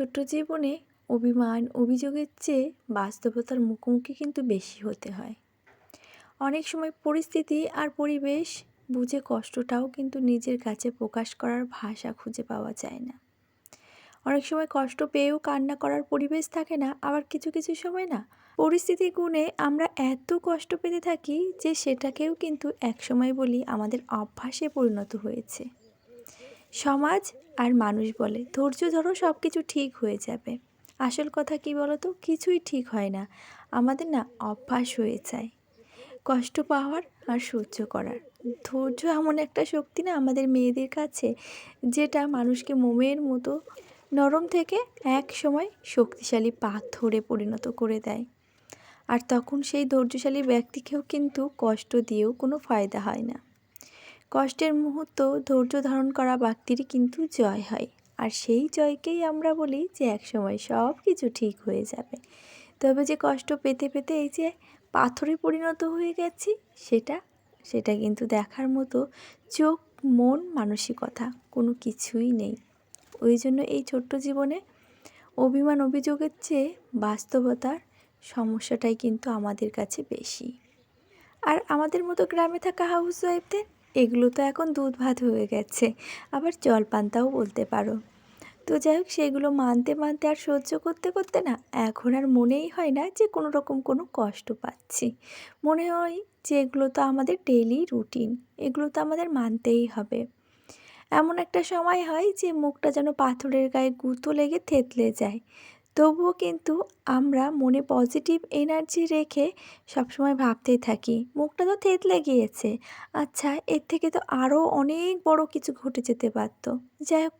ছোট্ট জীবনে অভিমান, অভিযোগের চেয়ে বাস্তবতার মুখোমুখি কিন্তু বেশি হতে হয়। অনেক সময় পরিস্থিতি আর পরিবেশ বুঝে কষ্টটাও কিন্তু নিজের কাছে প্রকাশ করার ভাষা খুঁজে পাওয়া যায় না। অনেক সময় কষ্ট পেয়েও কান্না করার পরিবেশ থাকে না, আবার কিছু কিছু সময় না। পরিস্থিতি গুণে আমরা এত কষ্ট পেতে থাকি যে সেটাকেও কিন্তু একসময় বলি আমাদের অভ্যাসে পরিণত হয়েছে। সমাজ আর মানুষ বলে, ধৈর্য ধরো সব কিছু ঠিক হয়ে যাবে। আসল কথা কি বলো তো কিছুই ঠিক হয় না। আমাদের না অভ্যাস হয়ে যায়। কষ্ট পাওয়ার আর সহ্য করার। ধৈর্য এমন একটা শক্তি না আমাদের মেয়েদের কাছে, যেটা মানুষকে মোমের মতো নরম থেকে এক সময় শক্তিশালী পাথরে পরিণত করে দেয়। আর তখন সেই ধৈর্যশালী ব্যক্তিকেও কিন্তু কষ্ট দিয়েও কোনো ফায়দা হয় না। কষ্টের মুহূর্ত ধৈর্য ধারণ করা ব্যক্তিরই কিন্তু জয় হয়। আর সেই জয়কেই আমরা বলি যে একসময় সব কিছু ঠিক হয়ে যাবে। তবে যে কষ্ট পেতে পেতে এই যে পাথরে পরিণত হয়ে গেছি, সেটা সেটা কিন্তু দেখার মতো চোখ, মন, মানসিকতা কোনো কিছুই নেই। ওই জন্য এই ছোট্ট জীবনে অভিমান, অভিযোগের চেয়ে বাস্তবতার সমস্যাটাই কিন্তু আমাদের কাছে বেশি। আর আমাদের মতো গ্রামে থাকা হাউস ওয়াইফদের এগুলো তো এখন দুধ ভাত হয়ে গেছে, আবার জলপান্তাও বলতে পারো। তো যাই হোক সেগুলো মানতে মানতে আর সহ্য করতে করতে না এখন আর মনেই হয় না যে কোনো রকম কোনো কষ্ট পাচ্ছি। মনে হয় যে এগুলো তো আমাদের ডেইলি রুটিন এগুলো তো আমাদের মানতেই হবে। এমন একটা সময় হয় যে মুখটা যেন পাথরের গায়ে গুঁতো লেগে থেতলে যায়। তবুও কিন্তু আমরা মনে পজিটিভ এনার্জি রেখে সবসময় ভাবতেই থাকি, মুখটা তো থেতলে গিয়েছে। আচ্ছা এর থেকে তো আরও অনেক বড় কিছু ঘটে যেতে পারত। যাই হোক,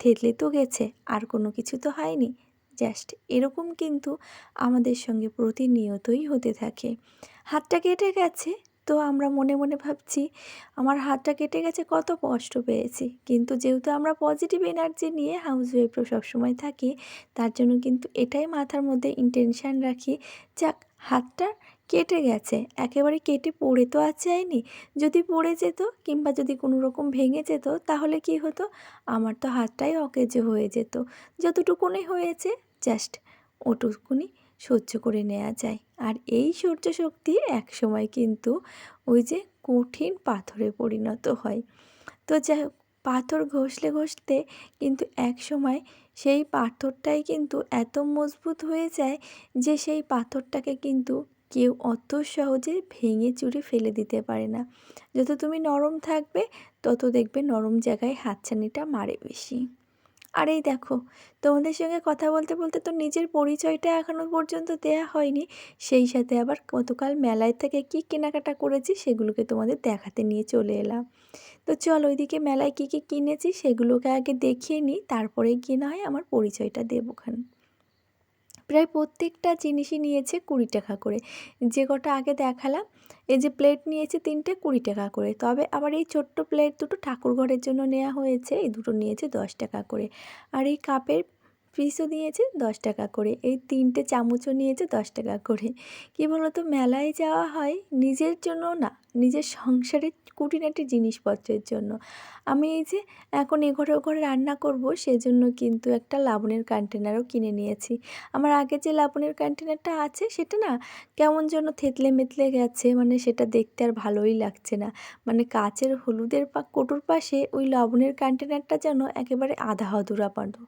থেতলে তো গেছে, আর কোনো কিছু তো হয়নি। জাস্ট এরকম কিন্তু আমাদের সঙ্গে প্রতিনিয়তই হতে থাকে। হাতটা কেটে গেছে তো আমরা মনে মনে ভাবছি, আমার হাতটা কেটে গেছে, কত কষ্ট পেয়েছি। কিন্তু যেহেতু আমরা পজিটিভ এনার্জি নিয়ে হাউস ওয়াইফরা সবসময় থাকি, তার জন্য কিন্তু এটাই মাথার মধ্যে ইন্টেনশান রাখি, যাক, হাতটা কেটে গেছে, একেবারে কেটে পড়ে তো আর যায়নি। যদি পড়ে যেত কিংবা যদি কোনো রকম ভেঙে যেত, তাহলে কি হতো? আমার তো হাতটাই অকেজো হয়ে যেত। যতটুকুনি হয়েছে জাস্ট ওটুকুনি সহ্য করে নেওয়া যায়। আর এই সহ্য শক্তি এক সময় কিন্তু ওই যে কঠিন পাথরে পরিণত হয়। তো যাই হোক, পাথর ঘষলে ঘষতে কিন্তু এক সময় সেই পাথরটাই কিন্তু এত মজবুত হয়ে যায় যে সেই পাথরটাকে কিন্তু কেউ অত সহজে ভেঙে চুরে ফেলে দিতে পারে না। যত তুমি নরম থাকবে, তত দেখবে নরম জায়গায় হাতছানিটা মারে বেশি। আর এই দেখো, তোমাদের সঙ্গে কথা বলতে বলতে তো নিজের পরিচয়টা এখনও পর্যন্ত দেয়া হয়নি। সেই সাথে আবার গতকাল মেলায় থেকে কি কেনাকাটা করেছি সেগুলোকে তোমাদের দেখাতে নিয়ে চলে এলাম। তো চল ওইদিকে মেলায় কী কী কিনেছি সেগুলোকে আগে দেখিয়ে নিই, তারপরে গিয়ে না হয় আমার পরিচয়টা দেবো খান। প্রায় প্রত্যেকটা জিনিসই নিয়েছে কুড়ি টাকা করে। যে কটা আগে দেখালাম, এই যে প্লেট নিয়েছে তিনটে কুড়ি টাকা করে। তবে আবার এই ছোট্ট প্লেট দুটো ঠাকুর ঘরের জন্য নেওয়া হয়েছে, এই দুটো নিয়েছে দশ টাকা করে। আর এই কাপের পিসও নিয়েছে দশ টাকা করে। এই তিনটে চামচও নিয়েছে দশ টাকা করে। কী বলতো, মেলায় যাওয়া হয় নিজের জন্য না, নিজের সংসারের কুটিনাটি জিনিসপত্রের জন্য। আমি এই যে এখন এ ঘরে ও ঘরে রান্না করব, সেজন্য কিন্তু একটা লাবণের কন্টেনারও কিনে নিয়েছি। আমার আগে যে লাবণের কন্টেনারটা আছে, সেটা না কেমন যেন থেতলে মেতলে গেছে মানে সেটা দেখতে আর ভালোই লাগছে না। মানে কাচের হলুদের পা, কোটোর পাশে ওই লবণের কন্টেনারটা যেন একেবারে আধা অধুরা পানো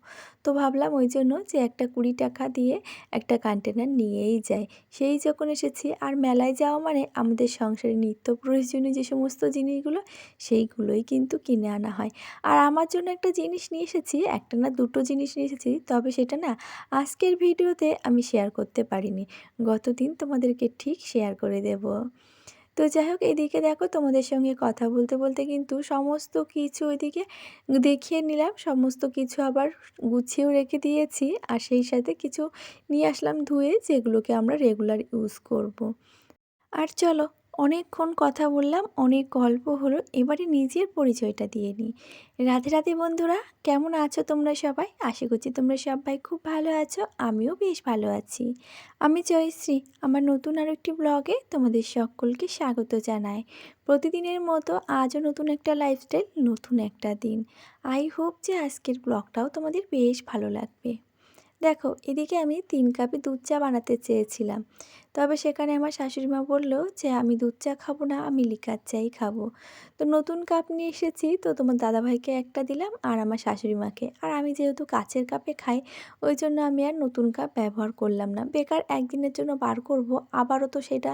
তো ভাবলাম ওই জন্য যে একটা কুড়ি টাকা দিয়ে একটা কন্টেনার নিয়েই যাই সেই যখন এসেছি, আর মেলায় যাওয়া মানে আমাদের সংসারে নিত্য প্রয়োজনীয় যে সমস্ত জিনিসগুলো, সেইগুলোই কিন্তু কিনে আনা হয়। আর আমার জন্য একটা জিনিস নিয়ে এসেছি, একটা না দুটো জিনিস নিয়ে এসেছি, তবে সেটা না আজকের ভিডিওতে আমি শেয়ার করতে পারিনি। গতদিন তোমাদেরকে ঠিক শেয়ার করে দেব। তো যাই হোক, এদিকে দেখো তোমাদের সঙ্গে কথা বলতে বলতে কিন্তু সমস্ত কিছু ওইদিকে দেখিয়ে নিলাম সমস্ত কিছু আবার গুছিয়েও রেখে দিয়েছি আর সেই সাথে কিছু নিয়ে আসলাম ধুয়ে, যেগুলোকে আমরা রেগুলার ইউজ করব। আর চলো অনেকক্ষণ কথা বললাম, অনেক গল্প হলো, এবারে নিজের পরিচয়টা দিয়ে নিই। রাধে রাধে বন্ধুরা, কেমন আছো তোমরা সবাই? আশা করছি তোমরা সবাই খুব ভালো আছো, আমিও বেশ ভালো আছি। আমি জয়শ্রী, আমার নতুন আর একটি ব্লগে তোমাদের সকলকে স্বাগত জানাই। প্রতিদিনের মতো আজও নতুন একটা লাইফস্টাইল নতুন একটা দিন। আই হোপ যে আজকের ব্লগটাও তোমাদের বেশ ভালো লাগবে। দেখো, এদিকে আমি তিন কাপে দুধ চা বানাতে চেয়েছিলাম। তবে সেখানে আমার শাশুড়ি মা বলল যে, আমি দুধ চা খাব না, আমি লিকার চাই খাব। তো নতুন কাপ নিয়ে এসেছি, তো তোমার দাদাভাইকে একটা দিলাম আর আমার শাশুড়ি মাকে আর আমি যেহেতু কাচের কাপে খাই, ওই জন্য আমি আর নতুন কাপ ব্যবহার করলাম না। বেকার একদিনের জন্য বার করব, আবারও তো সেটা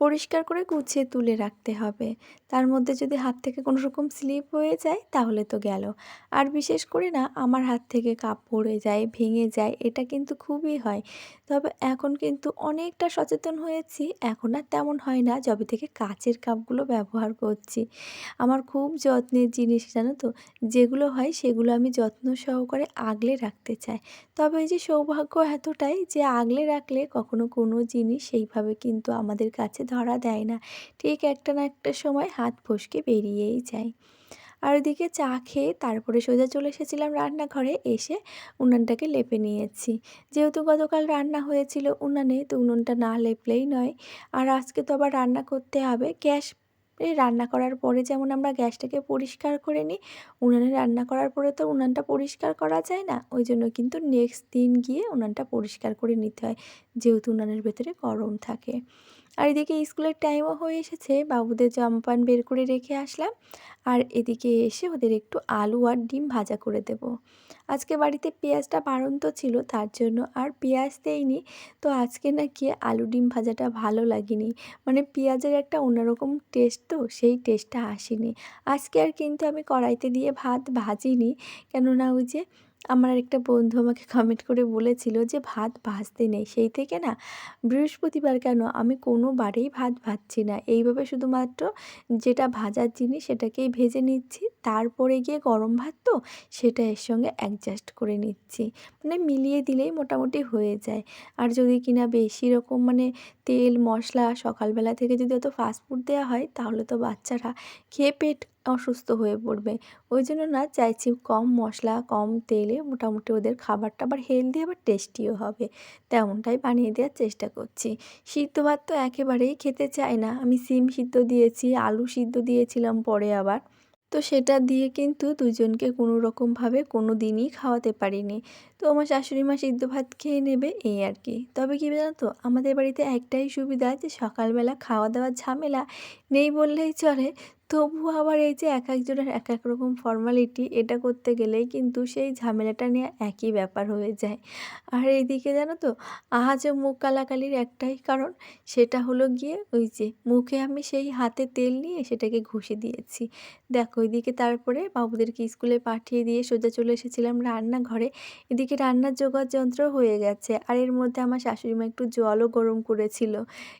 পরিষ্কার করে গুছিয়ে তুলে রাখতে হবে। তার মধ্যে যদি হাত থেকে কোনো রকম স্লিপ হয়ে যায়, তাহলে তো গেল। আর বিশেষ করে না, আমার হাত থেকে কাপ পড়ে যায়, ভেঙে যায়, এটা কিন্তু খুবই হয়। তবে এখন কিন্তু অনেকটা সচেতন হয়েছি, এখন আর তেমন হয় না, যবে থেকে কাচের কাপগুলো ব্যবহার করছি। আমার খুব যত্নের জিনিস, জানো তো? যেগুলো হয়, সেগুলো আমি যত্ন সহকারে আগলে রাখতে চাই। তবে এই যে সৌভাগ্য এতটাই যে আগলে রাখলে কখনো কোনো জিনিস সেইভাবে কিন্তু আমাদের কাছে ধরা দেয় না। ঠিক একটা না একটা সময় হাত ফসকে বেরিয়েই যায়। আর ওইদিকে চা খেয়ে তারপরে সোজা চলে এসেছিলাম রান্নাঘরে। এসে উনানটাকে লেপে নিয়েছি। যেহেতু গতকাল রান্না হয়েছিল উনানে, তো উনুনটা না লেপলেই নয়। আর আজকে তো আবার রান্না করতে হবে। গ্যাস এই রান্না করার পরে যেমন আমরা গ্যাসটাকে পরিষ্কার করে নিই, উনানে রান্না করার পরে তো উনানটা পরিষ্কার করা যায় না। ওই জন্য কিন্তু নেক্সট দিন গিয়ে উনানটা পরিষ্কার করে নিতে হয়, যেহেতু উনানের ভেতরে গরম থাকে। আর এদিকে স্কুলের টাইমও হয়ে এসেছে। বাবুদের জামা প্যান্ট বের করে রেখে আসলাম। আর এদিকে এসে ওদের একটু আলু আর ডিম ভাজা করে দেব। আজকে বাড়িতে পেঁয়াজটা বাড়ন্ত ছিল, তার জন্য আর পেঁয়াজ দেয়নি তো আজকে নাকি আলু ডিম ভাজাটা ভালো লাগেনি। মানে পেঁয়াজের একটা অন্যরকম টেস্ট তো, সেই টেস্টটা আসেনি। আজকে আর কিন্তু আমি কড়াইতে দিয়ে ভাত ভাজিনি। কেননা ওই যে আমার একটা বন্ধু আমাকে কমেন্ট করে বলেছিল যে, ভাত ভাজতে নেই। সেই থেকে না, বৃহস্পতিবার কেন আমি কোনোবারেই ভাত ভাজছি না। এইভাবে শুধুমাত্র যেটা ভাজার জিনিস সেটাকেই ভেজে নিচ্ছি। তারপরে গিয়ে গরম ভাত তো, সেটা এর সঙ্গে অ্যাডজাস্ট করে নিচ্ছি। মানে মিলিয়ে দিলেই মোটামুটি হয়ে যায়। আর যদি কিনা বেশি রকম মানে তেল, মশলা সকালবেলা থেকে যদি অত ফাস্টফুড দেওয়া হয়, তাহলে তো বাচ্চারা খেয়ে পেট অসুস্থ হয়ে পড়বে। ওই জন্য না, চাইছি কম মশলা, কম তেলে মোটামুটি ওদের খাবারটা আবার হেলদি আবার টেস্টিও হবে। তেমনটাই বানিয়ে দেওয়ার চেষ্টা করছি। সিদ্ধ ভাত তো একেবারেই খেতে চায় না। আমি সিম সিদ্ধ দিয়েছি, আলু সিদ্ধ দিয়েছিলাম পরে আবার। তো সেটা দিয়ে কিন্তু দুজনকে কোনো রকমভাবে কোনো দিনই খাওয়াতে পারিনি। তো আমার শাশুড়ি মা সিদ্ধ ভাত খেয়ে নেবে এই আর কি। তবে কী জানো তো আমাদের বাড়িতে একটাই সুবিধা যে সকালবেলা খাওয়া দাওয়ার ঝামেলা নেই বললেই চলে। তবুও আবার এই যে এক একজনের এক এক রকম ফর্মালিটি এটা করতে গেলেই কিন্তু সেই ঝামেলাটা নিয়ে একই ব্যাপার হয়ে যায়। আর এইদিকে জানো তো আজও মুখ কালাকালির একটাই কারণ, সেটা হলো গিয়ে ওই যে মুখে আমি সেই হাতে তেল নিয়ে সেটাকে ঘষে দিয়েছি। দেখো, ওইদিকে তারপরে বাবুদেরকে স্কুলে পাঠিয়ে দিয়ে সোজা চলে এসেছিলাম রান্নাঘরে। এদিকে রান্নার জোগাড় যন্ত্র হয়ে গেছে, আর এর মধ্যে আমার শাশুড়ি মা একটু জলও গরম করেছিল।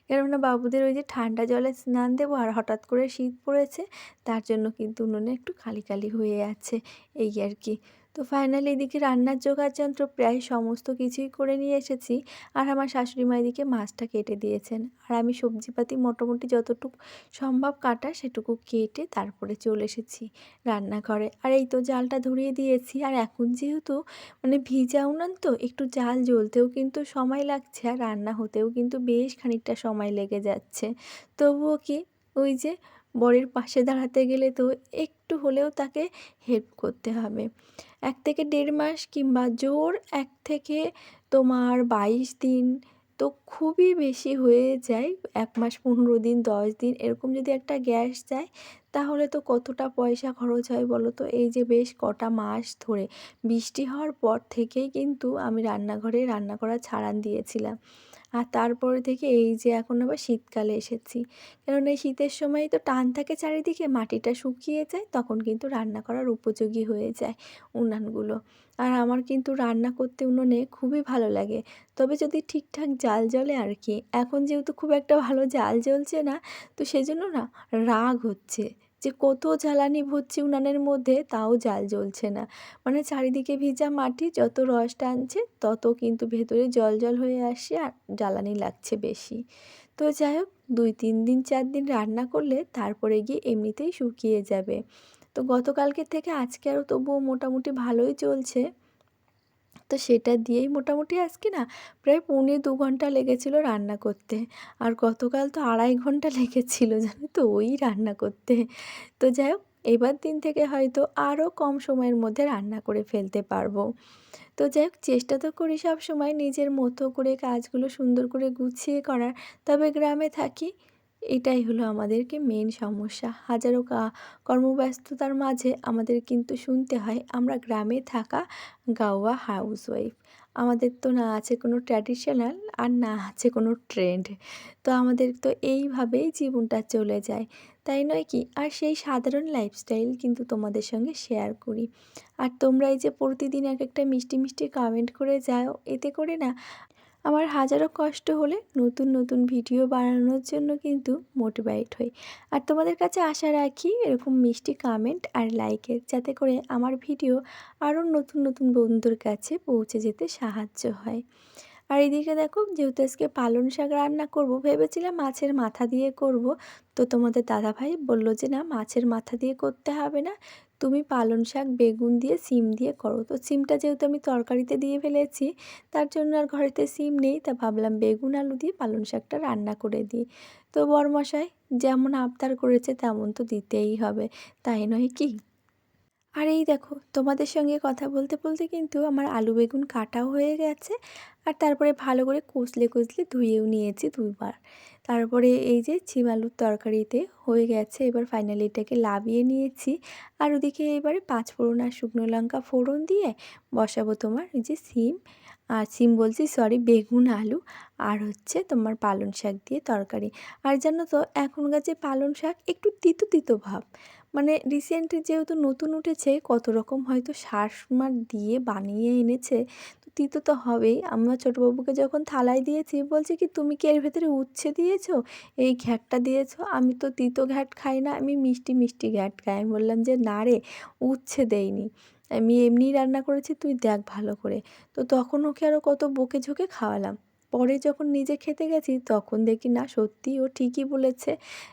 কেননা বাবুদের ওই যে ঠান্ডা জলে স্নান দেবো আর হঠাৎ করে শীত পড়েছে তার জন্য কিন্তু উনুনে একটু খালি খালি হয়ে আছে এই আর কি। তো ফাইনালি এদিকে রান্নার জোগাড় যন্ত্র প্রায় সমস্ত কিছুই করে নিয়ে এসেছি। আর আমার শাশুড়ি মা এদিকে মাছটা কেটে দিয়েছেন। আর আমি সবজিপাতি মোটামুটি যতটুকু সম্ভব কাটা সেটুকু কেটে তারপরে চলে এসেছি রান্নাঘরে। আর এই তো জালটা ধরিয়ে দিয়েছি। আর এখন যেহেতু মানে ভিজা উনান তো, একটু জাল জ্বলতেও কিন্তু সময় লাগছে। আর রান্না হতেও কিন্তু বেশ খানিকটা সময় লেগে যাচ্ছে। তবুও কি ওই যে বরের পাশে দাঁড়াতে গেলে তো একটু হলেও তাকে হেল্প করতে হবে। এক থেকে দেড় মাস কিংবা জোর এক থেকে তোমার বাইশ দিন তো খুবই বেশি হয়ে যায়। এক মাস, পনেরো দিন, দশ দিন এরকম যদি একটা গ্যাস যায়, তাহলে তো কতটা পয়সা খরচ হয় বলো তো? এই যে বেশ কটা মাস ধরে বৃষ্টি হওয়ার পর থেকেই কিন্তু আমি রান্নাঘরে রান্না করা ছাড়ান দিয়েছিলাম। আর তারপরে থেকে এই যে এখন আবার শীতকালে এসেছি। কেননা এই শীতের সময় তো টান থাকে চারিদিকে, মাটিটা শুকিয়ে যায়, তখন কিন্তু রান্না করার উপযোগী হয়ে যায় উনানগুলো। আর আমার কিন্তু রান্না করতে উনুনে খুবই ভালো লাগে। তবে যদি ঠিকঠাক জাল জ্বলে আর কি, এখন যেহেতু খুব একটা ভালো জাল জ্বলছে না, তো সেজন্য না রাগ হচ্ছে। যে কত জ্বালানি ভরছি উনানের মধ্যে তাও জাল জ্বলছে না। মানে চারিদিকে ভিজা মাটি, যত রস টানছে, তত কিন্তু ভেতরে জল জল হয়ে আসছে আর জ্বালানি লাগছে বেশি। তো যাই হোক, দুই তিন দিন, চার দিন রান্না করলে তারপরে গিয়ে এমনিতেই শুকিয়ে যাবে। তো গতকালকে থেকে আজকে আরও তবুও মোটামুটি ভালোই চলছে। তো সেটা দিয়েই মোটামুটি আজকে না, প্রায় পৌনে দু ঘণ্টা লেগেছিল রান্না করতে। আর গতকাল তো আড়াই ঘণ্টা লেগেছিল জানো তো, ওই রান্না করতে। তো যাই হোক, এবার দিন থেকে হয়তো আরও কম সময়ের মধ্যে রান্না করে ফেলতে পারব। তো যাই হোক, চেষ্টা তো করি সব সময় নিজের মতো করে কাজগুলো সুন্দর করে গুছিয়ে করার। তবে গ্রামে থাকি এটাই হলো আমাদেরকে মেন সমস্যা। হাজারো কর্মব্যস্ততার মাঝে আমাদের কিন্তু শুনতে হয়, আমরা গ্রামে থাকা গাওয়া হাউসওয়াইফ আমাদের তো না আছে কোনো ট্র্যাডিশনাল আর না আছে কোনো ট্রেন্ড তো আমাদের তো এইভাবেই জীবনটা চলে যায়। তাই নয় কি? আর সেই সাধারণ লাইফস্টাইল কিন্তু তোমাদের সঙ্গে শেয়ার করি। আর তোমরা এই যে প্রতিদিন এক একটা মিষ্টি মিষ্টি কমেন্ট করে যাও, এতে করে না আমার হাজারো কষ্ট হলে নতুন নতুন ভিডিও বানানোর জন্য কিন্তু মোটিভেট হই। আর তোমাদের কাছে আশা রাখি এরকম মিষ্টি কমেন্ট আর লাইকের যাতে করে আমার ভিডিও আরও নতুন নতুন বন্ধুর কাছে পৌঁছে যেতে সাহায্য হয়। আর এদিকে দেখো, যেহেতু আজকে পালং শাক রান্না করব, ভেবেছিলাম মাছের মাথা দিয়ে করব, তো তোমাদের দাদাভাই বলল যে না, মাছের মাথা দিয়ে করতে হবে না তুমি পালং শাক, বেগুন দিয়ে, সিম দিয়ে করো। তো সিমটা যেহেতু আমি তরকারিতে দিয়ে ফেলেছি, তার জন্য আর ঘরেতে সিম নেই, তা ভাবলাম বেগুন, আলু দিয়ে পালং শাকটা রান্না করে দিই। তো বরমশাই, যেমন আবদার করেছে তেমন তো দিতেই হবে, তাই নয় কি? আর এই দেখো, তোমাদের সঙ্গে কথা বলতে বলতে কিন্তু আমার আলু বেগুন কাটাও হয়ে গেছে, আর তারপরে ভালো করে কষলে কষলে ধুয়েও নিয়েছি দুইবার। তারপরে এই যে ছিম আলুর তরকারিতে হয়ে গেছে। এবার ফাইনালি এটাকে লাভিয়ে নিয়েছি। আর ওদিকে এবারে পাঁচ ফোড়ন আর শুকনো লঙ্কা ফোড়ন দিয়ে বসাবো তোমার এই যে সিম। আর সিম বলছি সরি বেগুন আলু আর হচ্ছে তোমার পালং শাক দিয়ে তরকারি। আর জানো তো, এখনকার যে পালং শাক একটু তিতো তিতো ভাব। মানে রিসেন্ট যেহেতু নতুন উঠেছে, কত রকম হয়তো সার দিয়ে বানিয়ে এনেছে, তো তিতো তো হবেই। আমার ছোটোবাবুকে যখন থালায় দিয়েছি, বলছে কি, তুমি কি এর ভেতরে উচ্ছে দিয়েছ? এই ঘ্যাটটা দিয়েছ? আমি তো তিতো ঘ্যাট খাই না, আমি মিষ্টি মিষ্টি ঘ্যাট খাই। আমি বললাম যে, না রে, উচ্ছে দেয়নি আমি এমনিই রান্না করেছি, তুই দেখ ভালো করে। তো তখন ওকে আরও কত বকে ঝোঁকে খাওয়ালাম। পরে যখন নিজে খেতে গেছি, তখন দেখি না সত্যি ও ঠিকই বলেছে।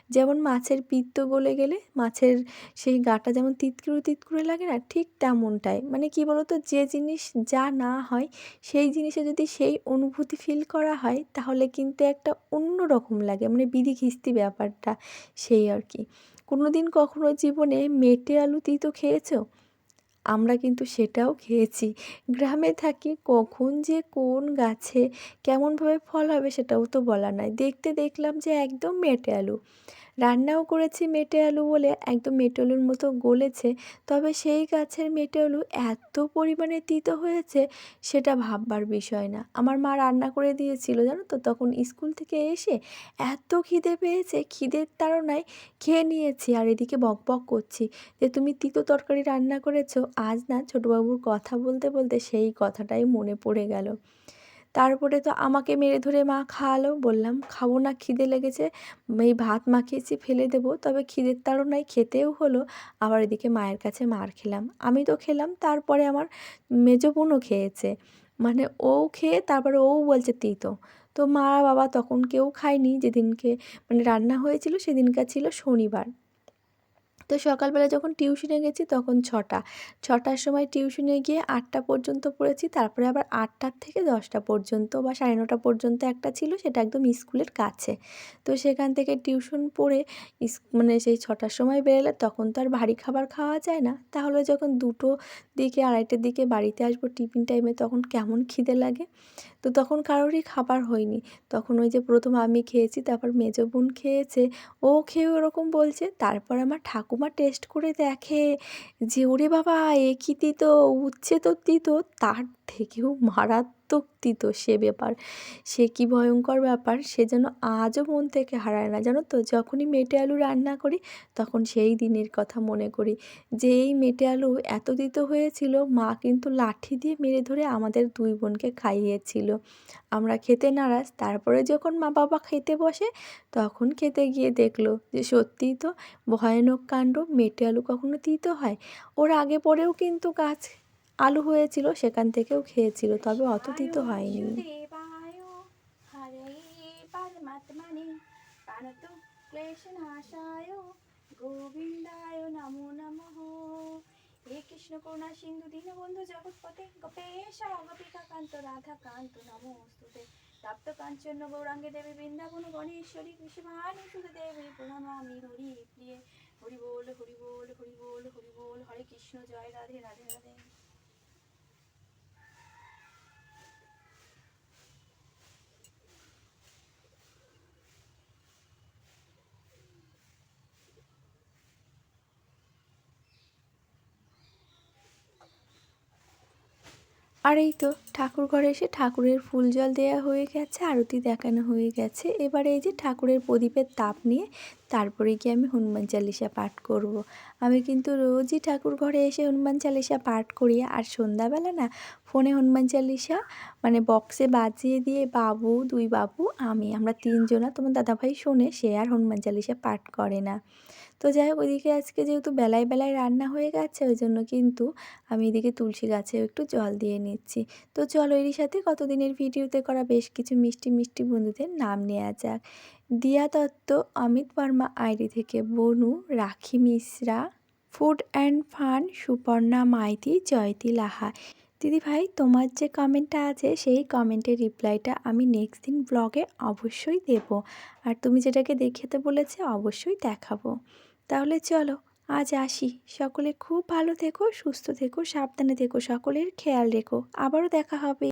যেমন মাছের পিত্ত গলে গেলে, মাছের সেই গাটা যেমন তিতকুড়ে তিতকুড়ে লাগে না, ঠিক তেমনটাই। মানে কি বলতো, যে জিনিস যা না হয়, সেই জিনিসে যদি সেই অনুভূতি ফিল করা হয়, তাহলে কিন্তু একটা অন্য রকম লাগে। মানে বিধি খিস্তি ব্যাপারটা, সেই আর কি। কোনো দিন কখনো জীবনে মেটে আলু তিতো খেয়েছো? আমরা কিন্তু সেটাও খেয়েছি। গ্রামে থাকি কখন যে কোন গাছে কেমনভাবে ফল হবে সেটাও তো বলা নাই। দেখতে দেখলাম যে একদম মেটে আলু। রান্নাও করেছি মেটে আলু বলে, একদম মেটে আলুর মতো গলেছে। তবে সেই গাছের মেটে আলু এত পরিমাণে তিতো হয়েছে, সেটা ভাববার বিষয় না। আমার মা রান্না করে দিয়েছিল, জানো তো? তখন স্কুল থেকে এসে এত খিদে পেয়েছে, খিদের তাড়নায় খেয়ে নিয়েছি আর এদিকে বক বক করছি যে, তুমি তিতো তরকারি রান্না করেছ? আজ না ছোটোবাবুর কথা বলতে বলতে সেই কথাটাই মনে পড়ে গেল। তারপরে তো আমাকে মেরে ধরে মা খাওয়ালো। বললাম, খাব না, খিদে লেগেছে। এই ভাত মাখিয়েছি, ফেলে দেবো। তবে খিদের তাড়নায় খেতেও হলো। আবার এদিকে মায়ের কাছে মার খেলাম। আমি তো খেলাম, তারপরে আমার মেজো বোনও খেয়েছে। মানে ও খেয়ে তারপরে ও বলছে তিতো তো মা বাবা তখন কেউ খায়নি। যেদিনকে মানে রান্না হয়েছিল, সেদিনকার ছিল শনিবার। তো সকালবেলা যখন টিউশনে গেছি তখন ছটা। ছটার সময় টিউশনে গিয়ে আটটা পর্যন্ত পড়েছি, তারপরে আবার আটটার থেকে দশটা পর্যন্ত বা সাড়ে নটা পর্যন্ত একটা ছিল, সেটা একদম স্কুলের কাছে। তো সেখান থেকে টিউশন পড়ে মানে সেই ছটার সময় বেরোলে তখন তো আর ভারী খাবার খাওয়া যায় না। তাহলে যখন দুটো দিকে, আড়াইটের দিকে বাড়িতে আসব টিফিন টাইমে তখন কেমন খিদে লাগে? তো তখন কারোরই খাবার হয়নি। তখন ওই যে প্রথম আমি খেয়েছি, তারপর মেজো বোন খেয়েছে, ও খেয়ে ওরকম বলছে, তারপর আমার ঠাকুমা টেস্ট করে দেখে যে ওরে বাবা এ কি তিতো? উচ্ছে তো তিতো? তার থেকেও মারাত্মক তিতো সে ব্যাপার। সে কি ভয়ঙ্কর ব্যাপার, সে যেন আজও মন থেকে হারায় না। জানো তো, যখনই মেটে আলু রান্না করি, তখন সেই দিনের কথা মনে করি। যে এই মেটে আলু এত তিতো হয়েছিল, মা কিন্তু লাঠি দিয়ে মেরে ধরে আমাদের দুই বোনকে খাইয়েছিল। আমরা খেতে নারাজ, তারপরে যখন মা বাবা খেতে বসে, তখন খেতে গিয়ে দেখল যে সত্যিই তো ভয়ানক কাণ্ড, মেটে আলু কখনো তিতো হয়। ওর আগে পরেও কিন্তু গাছ আলু হয়েছিল, সেখান থেকেও খেয়েছিল, তবে অত তিতো হয়নি গোবিন্দায় নমো নমঃ। হে কৃষ্ণ করুণা সিন্ধু, দীনবন্ধু জগৎপতে গোপেশ গোপিকা কান্ত, রাধা কান্ত, নমস্তুতে। তপ্ত কাঞ্চন্য গৌরাঙ্গে দেবী বৃন্দাবন গণেশ্বরী কৃষ্ণভানু সুতে দেবী প্রণামামি, হরি প্রিয়ে। হরি বল হরি বল হরি বল হরি বল, হরে কৃষ্ণ, জয় রাধে রাধে রাধে। আর এই তো ঠাকুর ঘরে এসে ঠাকুরের ফুল জল দেওয়া হয়ে গেছে, আরতি দেখানো হয়ে গেছে এবারে এই যে ঠাকুরের প্রদীপের তাপ নিয়ে তারপরে গিয়ে আমি হনুমান চালিসা পাঠ করব। আমি কিন্তু রোজই ঠাকুর ঘরে এসে হনুমান চালিসা পাঠ করি আর সন্ধ্যাবেলা না ফোনে হনুমান চালিসা মানে বক্সে বাজিয়ে দিয়ে বাবু, দুই বাবু, আমি, আমরা তিনজনা তোমার দাদাভাই শোনে সে আর হনুমান চালিসা পাঠ করে না তো যাই হোক, ওইদিকে আজকে যেহেতু বেলায় বেলায় রান্না হয়ে গেছে, ওই জন্য কিন্তু আমি এদিকে তুলসী গাছেও একটু জল দিয়ে নিচ্ছি। তো চলো এরই সাথে কতদিনের ভিডিওতে করা বেশ কিছু মিষ্টি মিষ্টি বন্ধুদের নাম নেওয়া যাক। দিয়া দত্ত, অমিত বর্মা, আইডি থেকে Bonu, Rakhi Mishra, food and fun, Suparna Maiti, Joyoti Laha. দিদি ভাই, তোমার যে কমেন্টটা আছে, সেই কমেন্টের রিপ্লাইটা আমি নেক্সট দিন ব্লগে অবশ্যই দেব। আর তুমি যেটাকে দেখাতে বলেছে, অবশ্যই দেখাবো। তাহলে চলো, আজ আসি। সকলে খুব ভালো থেকো, সুস্থ থেকো, সাবধানে থেকো, সকলের খেয়াল রেখো। আবারও দেখা হবে।